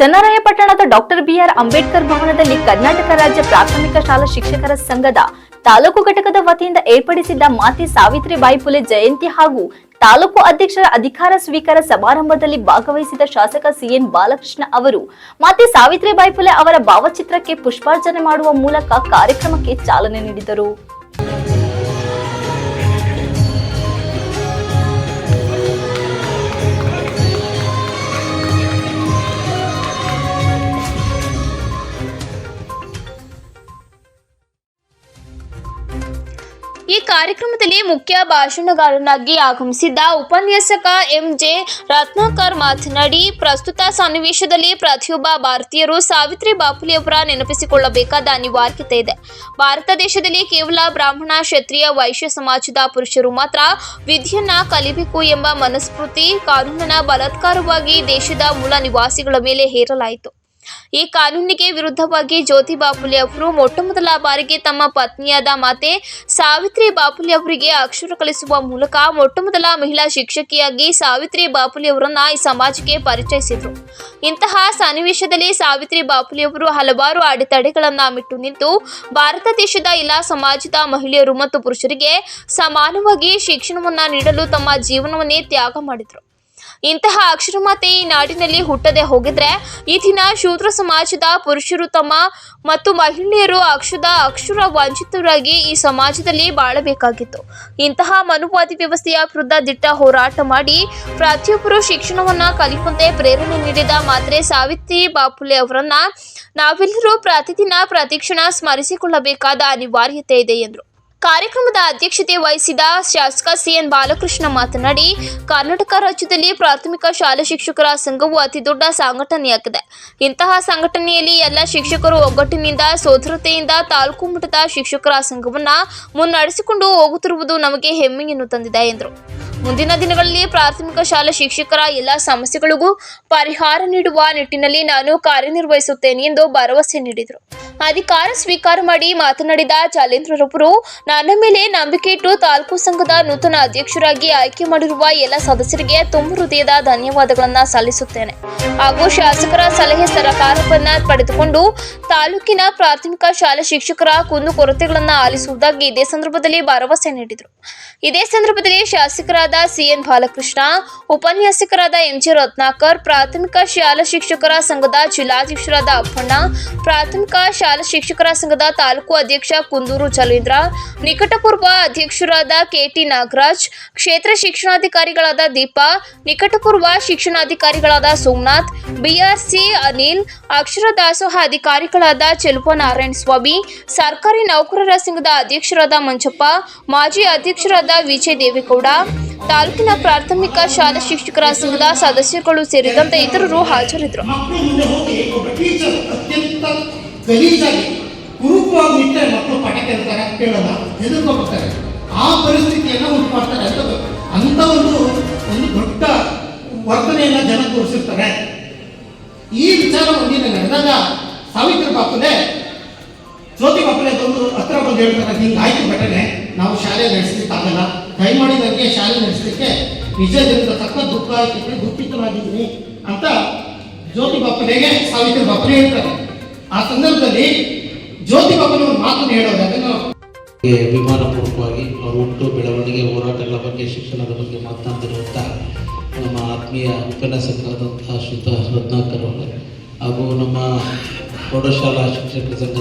ಚನ್ನರಾಯಪಟ್ಟಣದ doctor B R Ambedkar ಭವನದಲ್ಲಿ ಕರ್ನಾಟಕ ರಾಜ್ಯ ಪ್ರಾಥಮಿಕ ಶಾಲಾ ಶಿಕ್ಷಕರ ಸಂಘದ ತಾಲೂಕು ಘಟಕದ ವತಿಯಿಂದ ಏರ್ಪಡಿಸಿದ್ದ ಮಾತೆ ಸಾವಿತ್ರಿಬಾಯಿ ಫುಲೆ ಜಯಂತಿ ಹಾಗೂ ತಾಲೂಕು ಅಧ್ಯಕ್ಷರ ಅಧಿಕಾರ ಸ್ವೀಕಾರ ಸಮಾರಂಭದಲ್ಲಿ ಭಾಗವಹಿಸಿದ ಶಾಸಕ ಸಿಎನ್ ಬಾಲಕೃಷ್ಣ ಅವರು, ಮಾತೆ ಸಾವಿತ್ರಿಬಾಯಿ ಫುಲೆ ಅವರ ಭಾವಚಿತ್ರಕ್ಕೆ ಪುಷ್ಪಾರ್ಚನೆ ಮಾಡುವ ಮೂಲಕ ಕಾರ್ಯಕ್ರಮಕ್ಕೆ ಚಾಲನೆ ನೀಡಿದರು. ಈ ಕಾರ್ಯಕ್ರಮದಲ್ಲಿ ಮುಖ್ಯ ಭಾಷಣಗಾರನಾಗಿ ಆಗಮಿಸಿದ್ದ ಉಪನ್ಯಾಸಕ ಎಂಜೆ ರತ್ನಾಕರ್ ಮಾತನಾಡಿ, ಪ್ರಸ್ತುತ ಸನ್ನಿವೇಶದಲ್ಲಿ ಪ್ರತಿಯೊಬ್ಬ ಭಾರತೀಯರು ಸಾವಿತ್ರಿ ಬಾಪುಲಿಯವರ ನೆನಪಿಸಿಕೊಳ್ಳಬೇಕಾದ ಅನಿವಾರ್ಯತೆ ಇದೆ. ಭಾರತ ದೇಶದಲ್ಲಿ ಕೇವಲ ಬ್ರಾಹ್ಮಣ, ಕ್ಷತ್ರಿಯ, ವೈಶ್ಯ ಸಮಾಜದ ಪುರುಷರು ಮಾತ್ರ ವಿಧಿಯನ್ನ ಕಲಿಬೇಕು ಎಂಬ ಮನಸ್ಫೂರ್ತಿ, ಕಾನೂನನ್ನ ಬಲಾತ್ಕಾರವಾಗಿ ದೇಶದ ಮೂಲ ನಿವಾಸಿಗಳ ಮೇಲೆ ಹೇರಲಾಯಿತು. ಈ ಕಾನೂನಿಗೆ ವಿರುದ್ಧವಾಗಿ ಜ್ಯೋತಿ ಬಾಪುಲೆ ಅವರು ಮೊಟ್ಟಮೊದಲ ಬಾರಿಗೆ ತಮ್ಮ ಪತ್ನಿಯಾದ ಮಾತೆ ಸಾವಿತ್ರಿ ಬಾಪುಲೆ ಅವರಿಗೆ ಅಕ್ಷರ ಕಲಿಸುವ ಮೂಲಕ ಮೊಟ್ಟಮೊದಲ ಮಹಿಳಾ ಶಿಕ್ಷಕಿಯಾಗಿ ಸಾವಿತ್ರಿ ಬಾಪುಲೆ ಅವರನ್ನ ಈ ಸಮಾಜಕ್ಕೆ ಪರಿಚಯಿಸಿದ್ರು. ಇಂತಹ ಸನ್ನಿವೇಶದಲ್ಲಿ ಸಾವಿತ್ರಿ ಬಾಪುಲೆ ಅವರು ಹಲವಾರು ಅಡೆತಡೆಗಳನ್ನ ಮಿಟ್ಟು ನಿಂತು ಭಾರತ ದೇಶದ ಎಲ್ಲ ಸಮಾಜದ ಮಹಿಳೆಯರು ಮತ್ತು ಪುರುಷರಿಗೆ ಸಮಾನವಾಗಿ ಶಿಕ್ಷಣವನ್ನ ನೀಡಲು ತಮ್ಮ ಜೀವನವನ್ನೇ ತ್ಯಾಗ ಮಾಡಿದ್ರು. ಇಂತಹ ಅಕ್ಷರಮತೆ ಈ ನಾಡಿನಲ್ಲಿ ಹುಟ್ಟದೆ ಹೋಗಿದ್ರೆ ಈ ದಿನ ಶೂದ್ರ ಸಮಾಜದ ಪುರುಷರು ತಮ್ಮ ಮತ್ತು ಮಹಿಳೆಯರು ಅಕ್ಷದ ಅಕ್ಷರ ವಂಚಿತರಾಗಿ ಈ ಸಮಾಜದಲ್ಲಿ ಬಾಳಬೇಕಾಗಿತ್ತು. ಇಂತಹ ಮನುವಾದಿ ವ್ಯವಸ್ಥೆಯ ವಿರುದ್ಧ ದಿಟ್ಟ ಹೋರಾಟ ಮಾಡಿ ಪ್ರತಿಯೊಬ್ಬರು ಶಿಕ್ಷಣವನ್ನ ಕಲಿಯುವಂತೆ ಪ್ರೇರಣೆ ನೀಡಿದ ಮಾತ್ರೆ ಸಾವಿತ್ರಿ ಬಾಪುಲೆ ಅವರನ್ನ ನಾವೆಲ್ಲರೂ ಪ್ರತಿದಿನ ಪ್ರತಿಕ್ಷಣ ಸ್ಮರಿಸಿಕೊಳ್ಳಬೇಕಾದ ಅನಿವಾರ್ಯತೆ ಇದೆ ಎಂದರು. ಕಾರ್ಯಕ್ರಮದ ಅಧ್ಯಕ್ಷತೆ ವಹಿಸಿದ ಶಾಸಕ ಸಿಎನ್ ಬಾಲಕೃಷ್ಣ ಮಾತನಾಡಿ, ಕರ್ನಾಟಕ ರಾಜ್ಯದಲ್ಲಿ ಪ್ರಾಥಮಿಕ ಶಾಲಾ ಶಿಕ್ಷಕರ ಸಂಘವು ಅತಿ ದೊಡ್ಡ ಸಂಘಟನೆಯಾಗಿದೆ. ಇಂತಹ ಸಂಘಟನೆಯಲ್ಲಿ ಎಲ್ಲ ಶಿಕ್ಷಕರು ಒಗ್ಗಟ್ಟಿನಿಂದ, ಸೋದರತೆಯಿಂದ ತಾಲೂಕು ಮಟ್ಟದ ಶಿಕ್ಷಕರ ಸಂಘವನ್ನು ಮುನ್ನಡೆಸಿಕೊಂಡು ಹೋಗುತ್ತಿರುವುದು ನಮಗೆ ಹೆಮ್ಮೆಯನ್ನು ತಂದಿದೆ, ಎಂದರು. ಮುಂದಿನ ದಿನಗಳಲ್ಲಿ ಪ್ರಾಥಮಿಕ ಶಾಲಾ ಶಿಕ್ಷಕರ ಎಲ್ಲ ಸಮಸ್ಯೆಗಳಿಗೂ ಪರಿಹಾರ ನೀಡುವ ನಿಟ್ಟಿನಲ್ಲಿ ನಾನು ಕಾರ್ಯನಿರ್ವಹಿಸುತ್ತೇನೆ ಎಂದು ಭರವಸೆ ನೀಡಿದರು. ಅಧಿಕಾರ ಸ್ವೀಕಾರ ಮಾಡಿ ಮಾತನಾಡಿದ ಚಾಲೇಂದ್ರರೊಬ್ಬರು ನನ್ನ ಮೇಲೆ ನಂಬಿಕೆ ಇಟ್ಟು ತಾಲೂಕು ಸಂಘದ ನೂತನ ಅಧ್ಯಕ್ಷರಾಗಿ ಆಯ್ಕೆ ಮಾಡಿರುವ ಎಲ್ಲ ಸದಸ್ಯರಿಗೆ ತುಂಬ ಹೃದಯದ ಧನ್ಯವಾದಗಳನ್ನ ಸಲ್ಲಿಸುತ್ತೇನೆ. ಹಾಗೂ ಶಾಸಕರ ಸಲಹೆ ಸರಕಾರವನ್ನು ಪಡೆದುಕೊಂಡು ತಾಲೂಕಿನ ಪ್ರಾಥಮಿಕ ಶಾಲಾ ಶಿಕ್ಷಕರ ಕುಂದುಕೊರತೆಗಳನ್ನ ಆಲಿಸುವುದಾಗಿ ಇದೇ ಸಂದರ್ಭದಲ್ಲಿ ಭರವಸೆ ನೀಡಿದರು. ಇದೇ ಸಂದರ್ಭದಲ್ಲಿ ಶಾಸಕರಾದ ಸಿಎನ್ ಬಾಲಕೃಷ್ಣ, ಉಪನ್ಯಾಸಕರಾದ ಎಂಜಿ ರತ್ನಾಕರ್, ಪ್ರಾಥಮಿಕ ಶಾಲಾ ಶಿಕ್ಷಕರ ಸಂಘದ ಜಿಲ್ಲಾಧ್ಯಕ್ಷರಾದ ಅಪ್ಪಣ್ಣ, ಪ್ರಾಥಮಿಕ ಶಿಕ್ಷಕರ ಸಂಘದ ತಾಲೂಕು ಅಧ್ಯಕ್ಷ ಕುಂದೂರು ಚಲೀಂದ್ರ, ನಿಕಟಪೂರ್ವ ಅಧ್ಯಕ್ಷರಾದ ಕೆಟಿ ನಾಗರಾಜ್, ಕ್ಷೇತ್ರ ಶಿಕ್ಷಣಾಧಿಕಾರಿಗಳಾದ ದೀಪಾ, ನಿಕಟಪೂರ್ವ ಶಿಕ್ಷಣಾಧಿಕಾರಿಗಳಾದ ಸೋಮನಾಥ್, ಬಿಆರ್ಸಿ ಅನಿಲ್, ಅಕ್ಷರ ದಾಸೋಹ ಅಧಿಕಾರಿಗಳಾದ ಚೆಲುಪ ನಾರಾಯಣ ಸ್ವಾಮಿ, ಸರ್ಕಾರಿ ನೌಕರರ ಸಂಘದ ಅಧ್ಯಕ್ಷರಾದ ಮಂಜಪ್ಪ, ಮಾಜಿ ಅಧ್ಯಕ್ಷರಾದ ವಿಜಯ್ ದೇವೇಗೌಡ, ತಾಲೂಕಿನ ಪ್ರಾಥಮಿಕ ಶಾಲಾ ಶಿಕ್ಷಕರ ಸಂಘದ ಸದಸ್ಯರುಗಳು ಸೇರಿದಂತೆ ಇತರರು ಹಾಜರಿದ್ದರು. ಗಲೀಜಾಗಿ ಕುರುಕವಾಗಿ ಇಟ್ಟರೆ ಮಕ್ಕಳು ಪಾಠ ಕೇಳ್ತಾರೆ ಕೇಳಲ್ಲ ಹೆದರ್ಕೊಳ್ತಾರೆ. ಆ ಪರಿಸ್ಥಿತಿಯನ್ನು ಉಂಟು ಮಾಡ್ತಾರೆ ಅಂತ ಅಂತ ಒಂದು ಒಂದು ದೊಡ್ಡ ವರ್ತನೆಯನ್ನ ಜನ ತೋರಿಸಿರ್ತಾರೆ. ಈ ವಿಚಾರ ಒಂದಿನ ನಡೆದಾಗ ಸಾವಿತ್ರಿ ಬಾಪುಲೆ ಜ್ಯೋತಿ ಬಾಪುಲೆ ಬಂದು ಹತ್ರ ಬಂದು ಹೇಳ್ತಾರೆ ಹಿಂಗೆ ಆಯ್ತು ಘಟನೆ, ನಾವು ಶಾಲೆ ನಡೆಸಲಿಕ್ಕಾಗಲ್ಲ ಕೈ ನನಗೆ ಶಾಲೆ ನಡೆಸಲಿಕ್ಕೆ ನಿಜದಿಂದ ತಕ್ಕ ದುಃಖ ಆಯ್ತು, ದುಃಖಿತನಾಗಿದ್ದೀನಿ ಅಂತ ಜ್ಯೋತಿ ಬಾಪುಲೆಗೆ ಸಾವಿತ್ರಿ ಬಾಪುಲೆ ಹೇಳ್ತಾರೆ. ಆ ಸಂದರ್ಭದಲ್ಲಿ ಜ್ಯೋತಿ ಬಾಬುನ ಮಾತನ್ನು ಹೇಳೋದು ನಾವು ಅಭಿಮಾನಪೂರ್ವಕವಾಗಿ ಅವರ ಹುಟ್ಟು ಬೆಳವಣಿಗೆ ಹೋರಾಟಗಳ ಬಗ್ಗೆ, ಶಿಕ್ಷಣದ ಬಗ್ಗೆ ಮಾತನಾಡಿರುವಂಥ ನಮ್ಮ ಆತ್ಮೀಯ ಉಪನ್ಯಾಸಕರಾದಂತಹ ಶ್ರೀತ ರತ್ನಾಕರ್ ಅವರು ಹಾಗೂ ನಮ್ಮ ಪ್ರೌಢಶಾಲಾ ಶಿಕ್ಷಕರ ಸಂಘದ